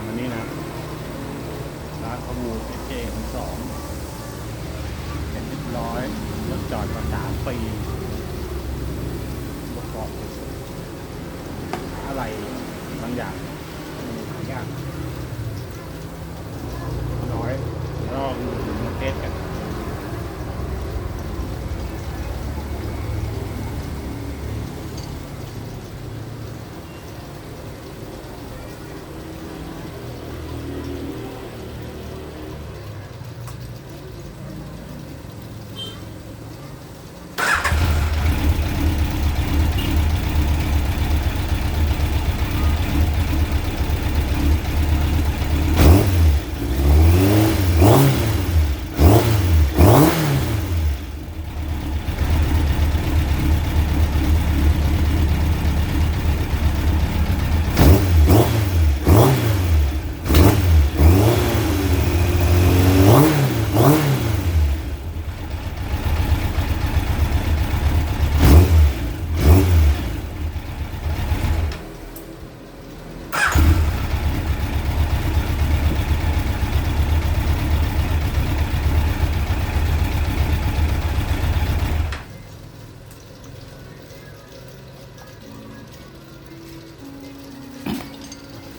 ามอันนี้นะร้านขบูเอเจของสองเป็นร้อยรถจอดมาสามปีประกอบอะไรบางอย่างหายาก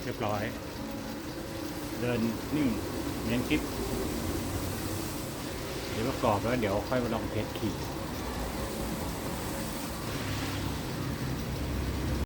เรียบร้อย เดินนิ่งเนียนคลิป เดี๋ยวประกอบแล้วเดี๋ยวค่อยมาลองเทสขี่